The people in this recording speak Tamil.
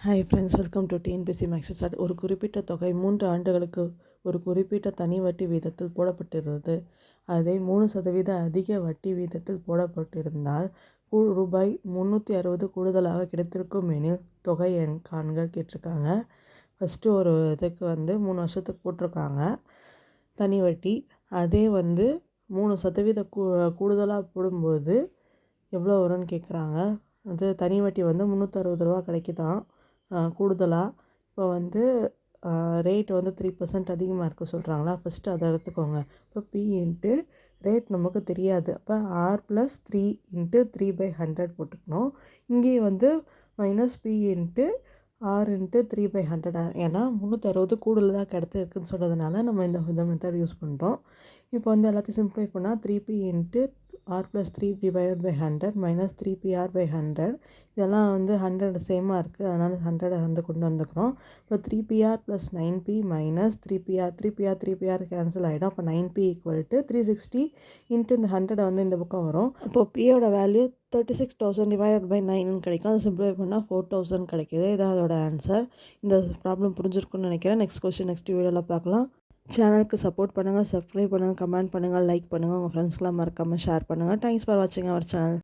Hi friends welcome to TNPSC maths sir ஒரு குறிப்பிட்ட தொகை மூன்று ஆண்டுகளுக்கு ஒரு குறிப்பிட்ட தனி வட்டி வீதத்தில் போடப்பட்டிருந்தது. அதை மூணு சதவீத அதிக வட்டி வீதத்தில் போடப்பட்டிருந்தால் கூ ரூபாய் முந்நூற்றி அறுபது கூடுதலாக கிடைத்திருக்கும் எனில் தொகை என் காண்க கேட்டிருக்காங்க. ஃபஸ்ட்டு ஒரு இதுக்கு வந்து மூணு வருஷத்துக்கு போட்டிருக்காங்க. தனி வட்டி அதே வந்து மூணு சதவீத கூ கூடுதலாக போடும்போது எவ்வளோ வரும்னு கேட்குறாங்க அது தனி வட்டி வந்து முந்நூற்றறுபது ரூபா கிடைக்குதான். கூடுதலாக இப்போ வந்து ரேட் வந்து த்ரீ பர்சன்ட் அதிகமாக இருக்க சொல்கிறாங்களா ஃபஸ்ட்டு அதை எடுத்துக்கோங்க. இப்போ பி இன்ட்டு ரேட் நமக்கு தெரியாது. அப்போ R plus three into three by hundred போட்டுக்கணும். இங்கேயும் வந்து minus P into R into three by hundred ஏன்னா முந்நூற்றறுபது கூடுதலாக கிடைத்திருக்குன்னு சொல்கிறதுனால நம்ம இந்த இந்த மெத்தட் யூஸ் பண்ணுறோம் இப்போ வந்து எல்லாத்தையும் சிம்ப்ளை பண்ணால் three P into R plus three divide by hundred minus three P R by hundred இதெல்லாம் வந்து ஹண்ட்ரட் சேமாக இருக்குது அதனால் ஹண்ட்ரடை வந்து கொண்டு வந்துக்கிறோம் இப்போ three P R plus nine P minus three P R three P R three P R cancel ஆகிடும் அப்போ nine P equal to three sixty into இந்த ஹண்ட்ரடை வந்து இந்த பக்கம் வரும். இப்போ பியோட value thirty six thousand divide by nine கிடைக்கும். அது சிம்பிளை பண்ணால் ஃபோர் தௌசண்ட் கிடைக்கிது. இதான் அதோட ஆன்சர் இந்த ப்ராப்ளம் புரிஞ்சிருக்குன்னு நினைக்கிறேன். நெக்ஸ்ட் கொஸ்டின் நெக்ஸ்ட் வீடியோவில் பார்க்கலாம். சேனலுக்கு சப்போர்ட் பண்ணுங்கள் சப்ஸ்கிரைப் பண்ணுங்கள் கமெண்ட் பண்ணுங்கள் லைக் பண்ணுங்கள் உங்கள் ஃப்ரெண்ட்ஸ்லாம் மறக்காமல் ஷேர் பண்ணுங்கள் தேங்க்ஸ் ஃபார் வாட்சிங் அவர் சேனல்